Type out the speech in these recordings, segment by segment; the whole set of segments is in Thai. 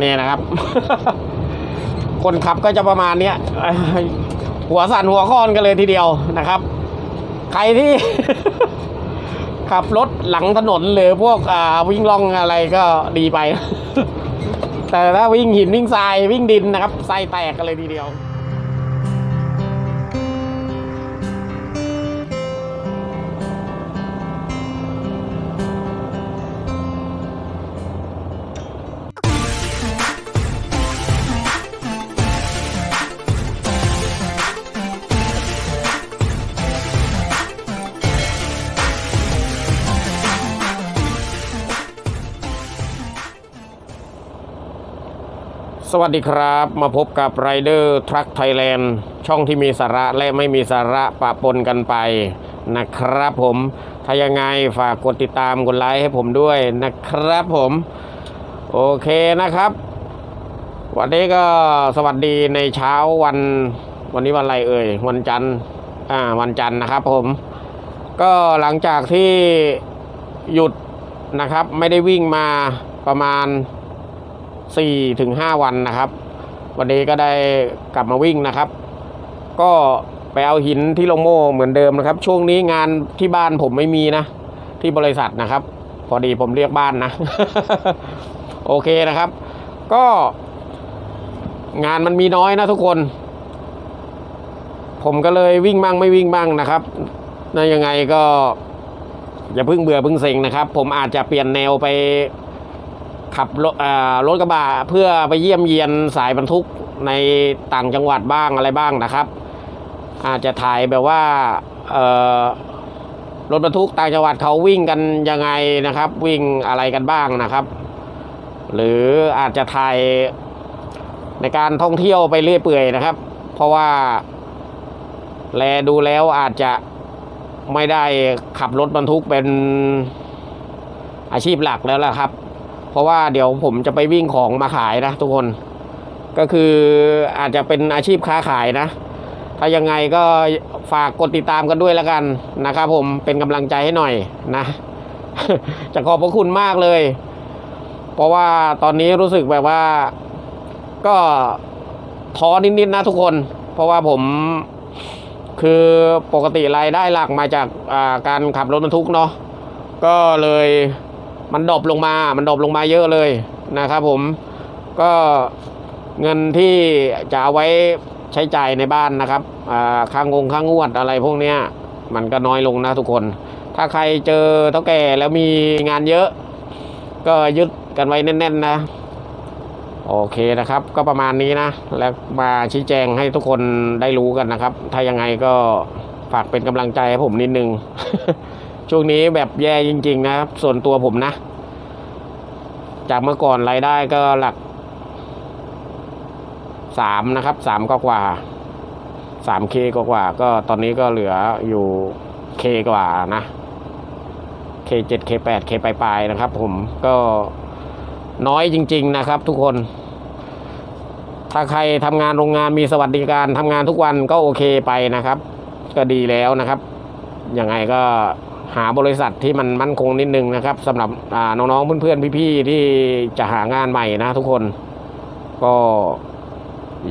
นี่นะครับ คนขับก็จะประมาณเนี้ยหัวสั่นหัวค้อนกันเลยทีเดียวนะครับ ใครที่ ขับรถหลังถนนหรือพวกอ่าวิ่งล่องอะไรก็ดีไป แต่ถ้าวิ่งหินวิ่งทรายวิ่งดินนะครับไส้แตกกันเลยทีเดียว สวัสดีครับ มาพบกับ Rider Truck Thailand ช่องที่มีสาระและไม่มีสาระปะปนกันไปนะครับผม ถ้ายังไงฝากกดติดตามกดไลค์ให้ผมด้วยนะครับผม โอเคนะครับ วันนี้ก็สวัสดีในเช้าวัน วันนี้วันอะไรเอ่ย วันจันทร์อ่าวันจันทร์นะครับผม ก็หลังจากที่หยุดนะครับ ไม่ได้วิ่งมาประมาณ สี่ถึงห้าวันนะครับ วันนี้ก็ได้กลับมาวิ่งนะครับ ก็ไปเอาหินที่ลงโม่เหมือนเดิมนะครับ ช่วงนี้งานที่บ้านผมไม่มีนะ ที่บริษัทนะครับ พอดีผมเรียกบ้านนะ โอเคนะครับ ก็ งานมันมีน้อยนะทุกคน ผมก็เลยวิ่งบ้างไม่วิ่งบ้างนะครับนั่นยังไงก็อย่าเพิ่งเบื่อเพิ่งเซ็งนะครับ ผมอาจจะเปลี่ยนแนวไป ขับรถรถกระบะเพื่อไปเยี่ยมเยียนสายบรรทุกในต่างจังหวัดบ้างอะไรบ้างนะครับ อาจจะถ่ายแบบว่ารถบรรทุกต่างจังหวัดเขาวิ่งกันยังไงนะครับ วิ่งอะไรกันบ้างนะครับ หรืออาจจะถ่ายในการท่องเที่ยวไปเรื่อยเปื่อยนะครับ เพราะว่าแลดูแล้วอาจจะไม่ได้ขับรถบรรทุกเป็นอาชีพหลักแล้วล่ะครับ เพราะว่าเดี๋ยวผมจะไปวิ่งของมาขายนะทุกคน ก็คืออาจจะเป็นอาชีพค้าขายนะ ถ้ายังไงก็ฝากกดติดตามกันด้วยแล้วกันนะครับผมเป็นกำลังใจให้หน่อยนะ จะขอบพระคุณมากเลย เพราะว่าตอนนี้รู้สึกแบบว่าก็ท้อนิดๆนะทุกคน เพราะว่าผมคือปกติรายได้หลักมาจากาการขับรถบรรทุกเนาะก็เลย มันดรอปลงมา มันดรอปลงมาเยอะเลยนะครับผมก็เงินที่จะเอาไว้ใช้จ่ายในบ้านนะครับค่างงค่างวดอะไรพวกเนี้ยมันก็น้อยลงนะทุกคน ถ้าใครเจอเท่าแก่แล้วมีงานเยอะ ก็ยึดกันไว้แน่น ๆ นะ โอเคนะครับ ก็ประมาณนี้นะ แล้วมาชี้แจงให้ทุกคนได้รู้กันนะครับ ถ้ายังไงก็ฝากเป็นกำลังใจให้ผมนิดนึง ช่วงนี้แบบแย่จริง ๆ นะครับ ส่วนตัวผมนะ จากเมื่อก่อนรายได้ก็หลักสามนะครับสามก็กว่าสามเคกว่า ก็ตอนนี้ก็เหลืออยู่เคกว่านะเคเจ็ดเคแปดเคปลายๆนะครับ ผมก็น้อยจริง ๆ นะครับ ทุกคน ถ้าใครทำงานโรงงานมีสวัสดิการทำงานทุกวันก็โอเคไปนะครับ ก็ดีแล้วนะครับ ยังไงก็ หาบริษัทที่มันมั่นคงนิดนึงนะครับสำหรับน้องๆเพื่อนๆพี่ๆที่จะหางานใหม่นะทุกคน ก็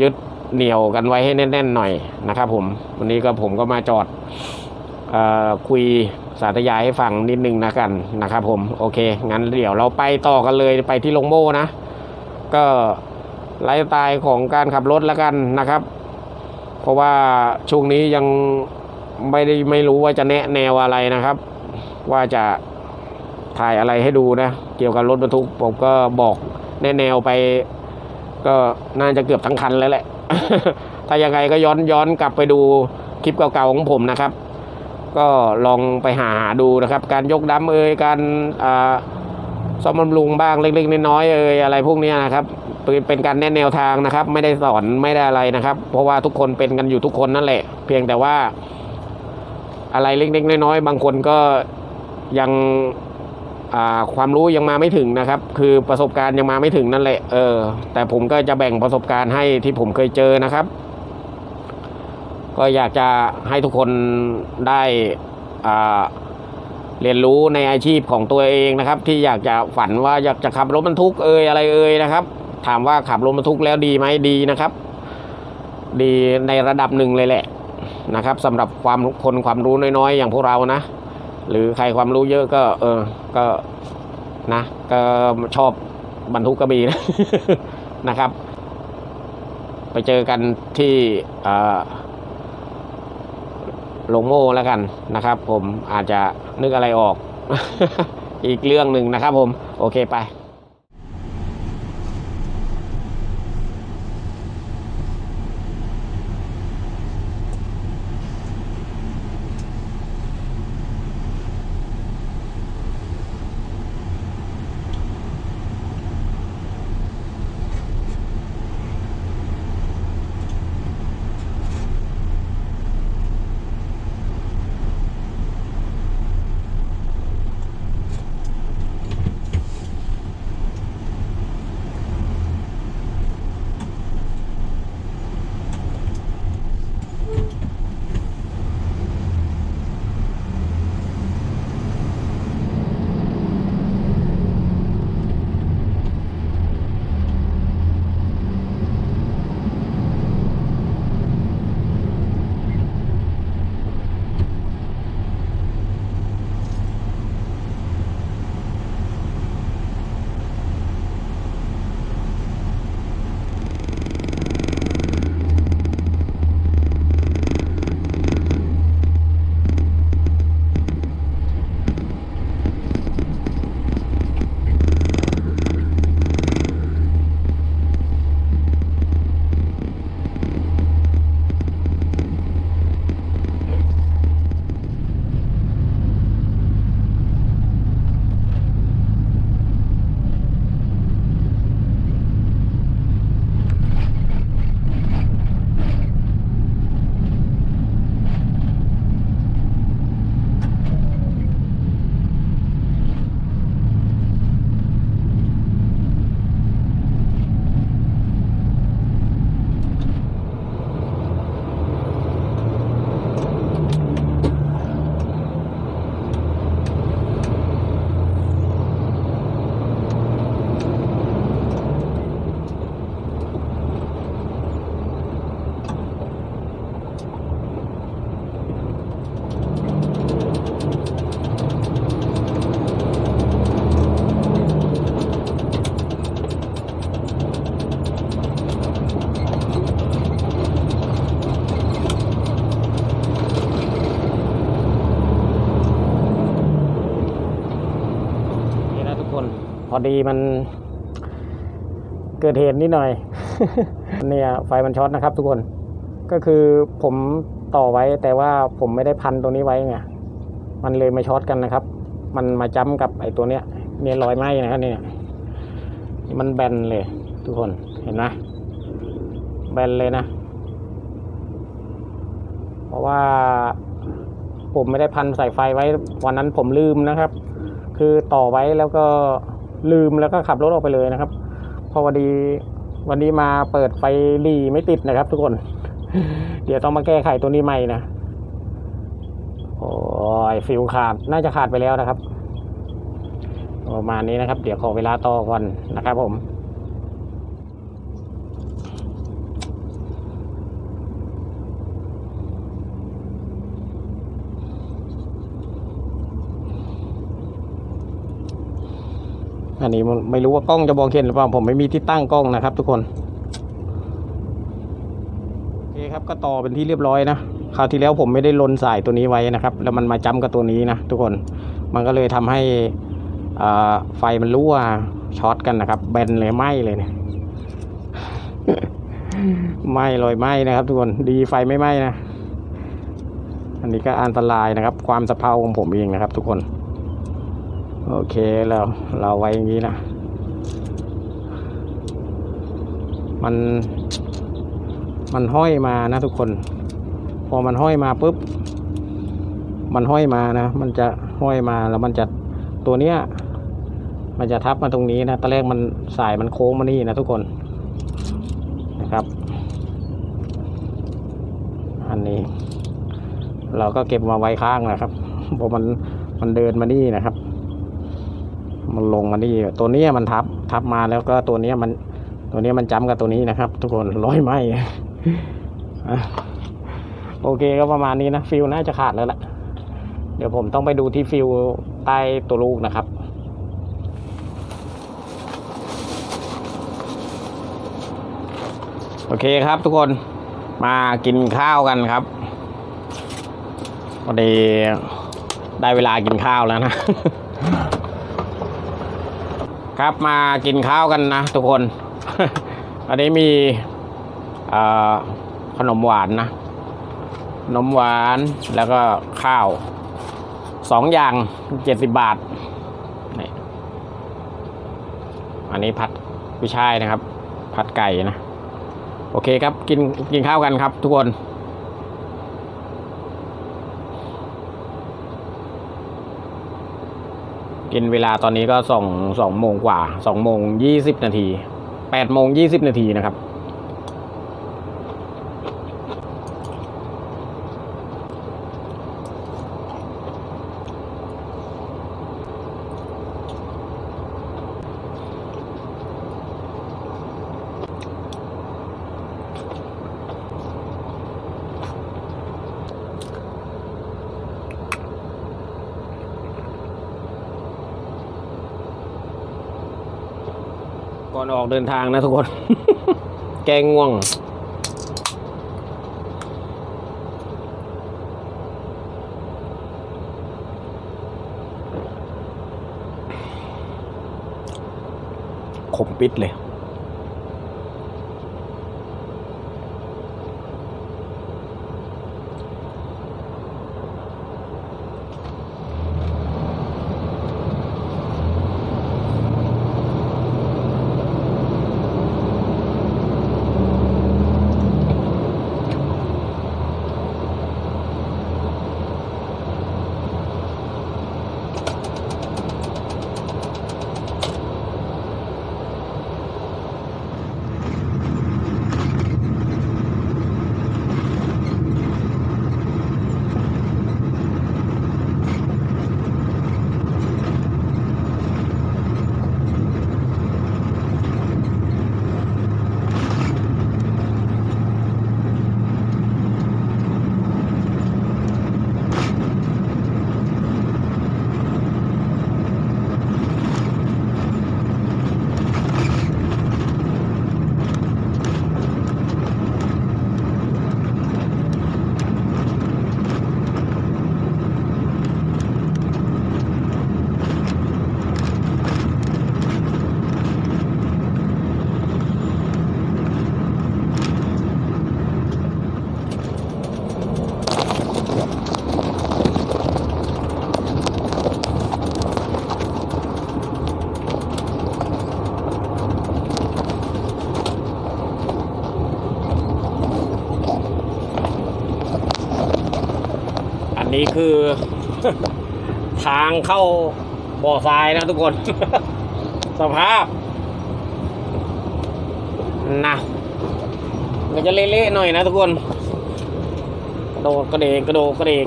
ยึดเหนี่ยวกันไว้ให้แน่นๆหน่อยนะครับ ผมวันนี้ก็ผมก็มาจอดออคุยสาธยายให้ฟังนิดนึงนะกันนะครับ ผมโอเค งั้นเดี๋ยวเราไปต่อกันเลยไปที่ลงโม่นะ ก็ไลฟ์สไตล์ของการขับรถแล้วกันนะครับ เพราะว่าช่วงนี้ยัง ไม่ได้ไม่รู้ว่าจะแนะแนวอะไรนะครับ ว่าจะถ่ายอะไรให้ดูนะ เกี่ยวกับรถบรรทุกผมก็บอกแนะแนวไป ก็น่าจะเกือบทั้งคันแล้วแหละ ถ้ายังไงก็ย้อนย้อนกลับไปดูคลิปเก่าๆของผมนะครับ ก็ลองไปหาดูนะครับ การยกดัมเอ่ยการซ่อมบำรุงบ้างเล็กๆน้อยๆเอ่ยอะไรพวกนี้นะครับเป็นเป็นการแนะแนวทางนะครับ ไม่ได้สอนไม่ได้อะไรนะครับ เพราะว่าทุกคนเป็นกันอยู่ทุกคนนั่นแหละ เพียงแต่ว่า อะไรเล็กๆน้อยๆบางคนก็ยังความรู้ยังมาไม่ถึงนะครับ คือประสบการณ์ยังมาไม่ถึงนั่นแหละเออแต่ผมก็จะแบ่งประสบการณ์ให้ที่ผมเคยเจอนะครับ ก็อยากจะให้ทุกคนได้เรียนรู้ในอาชีพของตัวเองนะครับ ที่อยากจะฝันว่าอยากจะขับรถบรรทุกเอ่ยอะไรเอ่ยนะครับ ถามว่าขับรถบรรทุกแล้วดีไหมดีนะครับ ดีในระดับหนึ่งเลยแหละ นะครับสำหรับความคนความรู้น้อยๆ อย่างพวกเรานะ หรือใครความรู้เยอะก็เออก็นะก็ชอบบรรทุกกระบี่นะนะครับ ไปเจอกันที่ลงโม่แล้วกันนะครับ ผมอาจจะนึกอะไรออก อีกเรื่องหนึ่งนะครับผม โอเคไป คน พอดีมันเกิดเหตุนิดหน่อย เนี่ยไฟมันช็อตนะครับ ทุกคน ก็คือผมต่อไว้แต่ว่าผมไม่ได้พันตัวนี้ไว้ไง มันเลยมาช็อตกันนะครับ มันมาจ้ำกับไอ้ตัวเนี้ยเนี่ยรอยไหมนะครับเนี่ยมันแบนเลย ทุกคน เห็นไหมแบนเลยนะ เพราะว่าผมไม่ได้พันสายไฟไว้ วันนั้นผมลืมนะครับ คือต่อไว้แล้วก็ลืมแล้วก็ขับรถออกไปเลยนะครับ พอวันดีวันนี้มาเปิดไฟหลีไม่ติดนะครับ ทุกคน เดี๋ยวต้องมาแก้ไขตัวนี้ใหม่นะโอ้ยฟิวขาดน่าจะขาดไปแล้วนะครับประมาณนี้นะครับ เดี๋ยวขอเวลาต่อก่อนนะครับผม อันนี้ไม่รู้ว่ากล้องจะมองเห็นหรือเปล่าผมไม่มีที่ตั้งกล้องนะครับ ทุกคนโอเคครับก็ต่อเป็นที่เรียบร้อยนะคราวที่แล้วผมไม่ได้ลนสายตัวนี้ไว้นะครับ แล้วมันมาจ้ำกับตัวนี้นะทุกคนมันก็เลยทำให้อ่ไฟมันรั่วช็อตกันนะครับ แบนเลยไหมเลยเนี่ยไหมลอยไหมนะครับทุกคนดีไฟไม่ไหมนะ อันนี้ก็อันตรายนะครับ ความสะเพาของผมเองนะครับ ทุกคน โอเคเราเราไว้อย่างนี้นะ มันมันห้อยมานะทุกคน พอมันห้อยมาปุ๊บ มันห้อยมานะ มันจะห้อยมาแล้วมันจะตัวเนี้ย มันจะทับมาตรงนี้นะตอนแรกมันสายมันโค้งมานี่นะทุกคนนะครับ อันนี้ เราก็เก็บมาไว้ข้างนะครับพราะมันมันเดินมานี่นะครับ มันลงมานี่ตัวนี้มันทับทับมาแล้วก็ตัวนี้มัน ตัวนี้มันจ้ำกับตัวนี้นะครับ ทุกคนร้อยไหมโอเคก็ประมาณนี้นะฟิลน่าจะขาดแล้วแหละเดี๋ยวผมต้องไปดูที่ฟิลใต้ตัวลูกนะครับโอเคครับทุกคนมากินข้าวกันครับพอดีได้เวลากินข้าวแล้วนะ ครับมากินข้าวกันนะทุกคน อันนี้มีขนมหวานนะขนมหวานแล้วก็ข้าวสองอย่างเจ็ดสิบบาทนี่อันนี้ผัดกุ้ยช่ายนะครับ ผัดไก่นะ โอเคครับกินกินข้าวกันครับทุกคน กินเวลาตอนนี้ก็สองสองโมงกว่าสองโมงยี่สิบนาทีแปดโมงยี่สิบนาทีนะครับ ก่ ออกเดินทางนะทุกคน แกงง่วง ขมปิดเลย นี้คือ ทางเข้าบ่อทรายนะทุกคน สภาพนะมันจะเละๆหน่อยนะทุกคนกระโดดกระเดกกระโดดกระเดก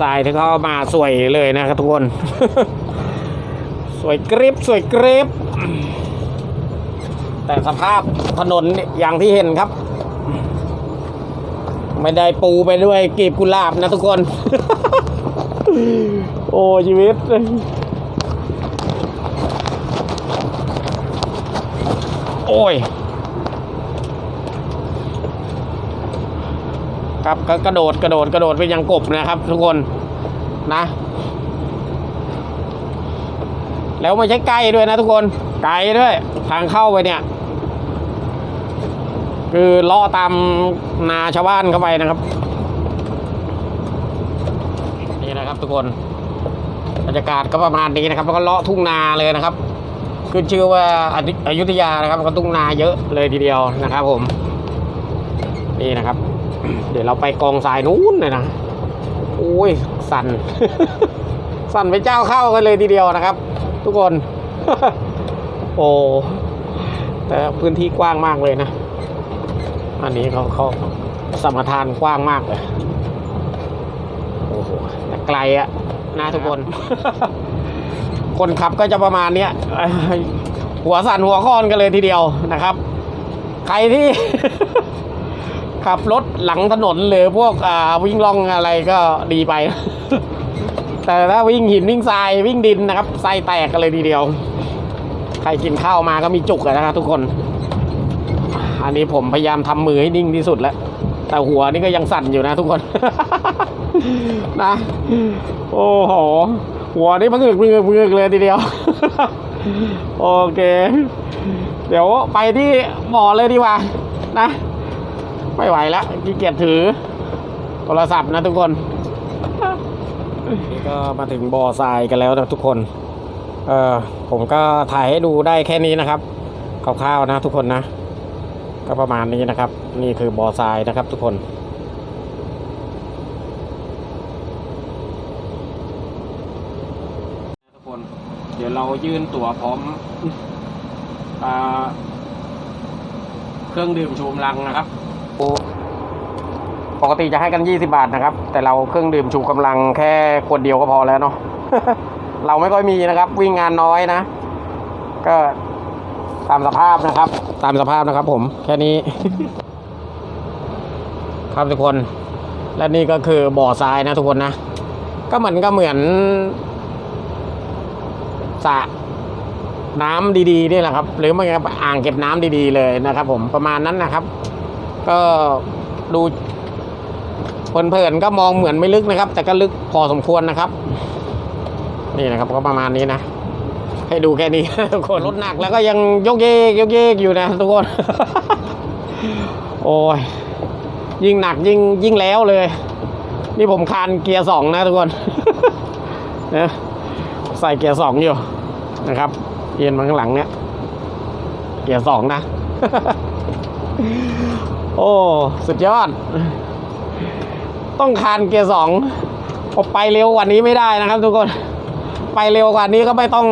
ทรายที่เขาเอามาสวยเลยนะครับทุกคน สวยกริบสวยกริบ แต่สภาพถนนอย่างที่เห็นครับ ไม่ได้ปูไปด้วยกลีบกุหลาบนะทุกคน โอ้ชีวิตโอ้ยครับก็กระโดดกระโดดกระโดดไปยังกบนะครับ ทุกคนนะ แล้วไม่ใช่ใกล้ด้วยนะทุกคนไกลด้วย ทางเข้าไปเนี่ย คือล่อตามนาชาวบ้านเข้าไปนะครับ นี่นะครับทุกคนบรรยากาศก็ประมาณนี้นะครับแล้วก็เลาะทุ่งนาเลยนะครับขึ้นชื่อว่าอยุอยุธยานะครับก็ทุ่งนาเยอะเลยทีเดียวนะครับ ผม นี่นะครับ เดี๋ยวเราไปกองทรายนู้นเลยนะโอ้ยสั่น สั่นไปเจ้าเข้ากันเลยทีเดียวนะครับ ทุกคน โอ้แต่พื้นที่กว้างมากเลยนะ อันนี้เขาเขาสมรทานกว้างมากเลย โอ้โหแต่ไกลอะนะทุกคน คนขับก็จะประมาณเนี้ยเอ้ยหัวสั่นหัวค้อนกันเลยทีเดียวนะครับ ใครที่ ขับรถหลังถนนหรือพวกอ่าวิ่งล่องอะไรก็ดีไป แต่ถ้าวิ่งหินวิ่งทรายวิ่งดินนะครับไส้แตกกันเลยทีเดียว ใครกินข้าวมาก็มีจุกอะนะครับทุกคน อันนี้ผมพยายามทำมือให้นิ่งที่สุดแล้ว แต่หัวนี่ก็ยังสั่นอยู่นะทุกคน นะ โอ้โห หัวนี่พะงึกพะงึกพะงึกเลยทีเดียว โอเค เดี๋ยวไปที่บ่อเลยดีกว่า นะ ไม่ไหวแล้วขี้เกียจถือ โทรศัพท์นะทุกคนนี่ก็มาถึงบ่อทรายกันแล้วนะทุกคน เออผมก็ถ่ายให้ดูได้แค่นี้นะครับคร่าวๆนะทุกคนนะ ก็ประมาณนี้นะครับ นี่คือบ่อทรายนะครับทุกคนทุกคน เดี๋ยวเรายื่นตั๋วพร้อมอาเครื่องดื่มชูกำลังนะครับปกติจะให้กัน 20 บาทนะครับ แต่เราเครื่องดื่มชูกำลังแค่ขวดเดียวก็พอแล้วเนาะเราไม่ค่อยมีนะครับ วิ่งงานน้อยนะ ก็ ตามสภาพนะครับ ตามสภาพนะครับ ผมแค่นี้ ครับทุกคน และนี่ก็คือบ่อทรายนะทุกคนนะก็เหมือนก็เหมือนสระน้ำดีๆนี่แหละครับ หรือไม่ก็อ่างเก็บน้ำดีๆเลยนะครับ ผมประมาณนั้นนะครับ ก็ดูเพลินๆก็มองเหมือนไม่ลึกนะครับ แต่ก็ลึกพอสมควรนะครับ นี่นะครับก็ประมาณนี้นะ ให้ดูแค่นี้ทุกคนรถหนักแล้วก็ยังยกเยกยกเยกอยู่นะทุกคน โอ้ยยิ่งหนักยิ่งยิ่งแล้วเลย นี่ผมคานเกียร์สองนะทุกคนนะใส่เกียร์สองอยู่นะครับเอียนมาข้างหลังเนี่ย เกียร์สองนะ โอ้สุดยอด ต้องคานเกียร์สองพอไปเร็วกว่านี้ไม่ได้นะครับทุกคน ไปเร็วกว่านี้ก็ไม่ต้อง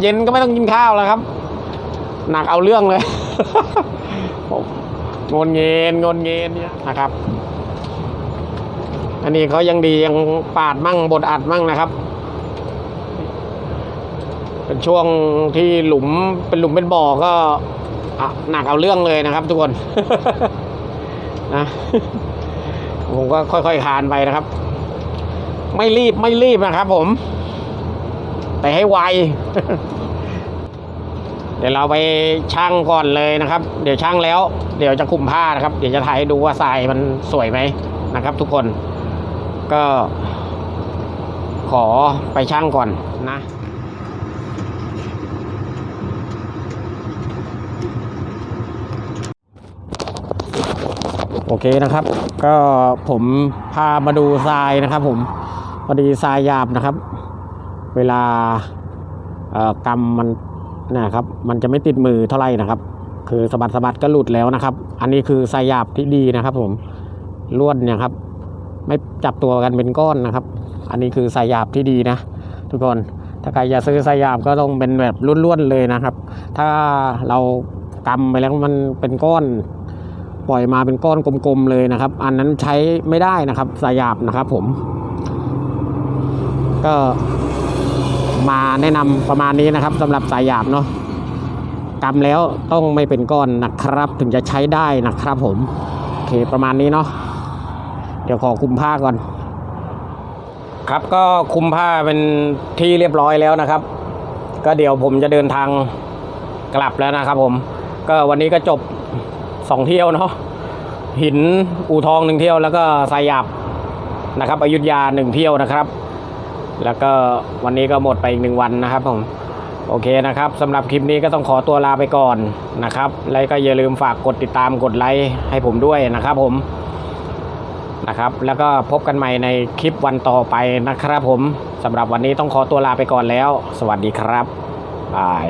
เย็นก็ไม่ต้องกินข้าวแล้วครับ หนักเอาเรื่องเลยงนเงินงนเงินเนี่ยนะครับ อันนี้เขายังดียังปาดมั่งบดอัดมั่งนะครับ เป็นช่วงที่หลุมเป็นหลุมเป็นบ่อก็อหนักเอาเรื่องเลยนะครับ ทุกคนนะผมก็ค่อยๆคานไปนะครับ ไม่รีบไม่รีบนะครับผม แต่ให้ไว เดี๋ยวเราไปช่างก่อนเลยนะครับ เดี๋ยวช่างแล้ว เดี๋ยวจะคุมผ้านะครับ เดี๋ยวจะถ่ายให้ดูว่าทรายมันสวยไหมนะครับ ทุกคน ก็ ขอไปช่างก่อนนะโอเคนะครับ ก็ผมพามาดูทรายนะครับ ผมพอดีทรายหยาบนะครับ เวลากำมันนะครับ มันจะไม่ติดมือเท่าไหร่นะครับ คือสะบัดสะบัดก็หลุดแล้วนะครับ อันนี้คือทรายหยาบที่ดีนะครับ ผมลวนเนี่ยครับ ไม่จับตัวกันเป็นก้อนนะครับ อันนี้คือทรายหยาบที่ดีนะ ทุกคนถ้าใครจะซื้อทรายหยาบก็ต้องเป็นแบบล้วนๆเลยนะครับ ถ้าเรากำไปแล้วมันเป็นก้อนปล่อยมาเป็นก้อนกลมๆเลยนะครับ อันนั้นใช้ไม่ได้นะครับสายหยาบนะครับ ผม ก็ มาแนะนำประมาณนี้นะครับสำหรับสายหยาบเนาะกำแล้วต้องไม่เป็นก้อนนะครับ ถึงจะใช้ได้นะครับผมโอเคประมาณนี้เนาะเดี๋ยวขอคุมผ้าก่อน ครับก็คุมผ้าเป็นที่เรียบร้อยแล้วนะครับ ก็เดี๋ยวผมจะเดินทางกลับแล้วนะครับ ผม ก็วันนี้ก็จบสองเที่ยวเนาะหินอูทองหนึ่งเที่ยวแล้วก็สายหยาบนะครับอยุธยาหนึ่งเที่ยวนะครับ แล้วก็วันนี้ก็หมดไปอีกหนึ่งวันนะครับผมโอเคนะครับสำหรับคลิปนี้ก็ต้องขอตัวลาไปก่อนนะครับ แล้วก็อย่าลืมฝากกดติดตามกดไลค์ให้ผมด้วยนะครับผมนะครับ แล้วก็พบกันใหม่ในคลิปวันต่อไปนะครับผมสำหรับวันนี้ต้องขอตัวลาไปก่อนแล้ว สวัสดีครับบาย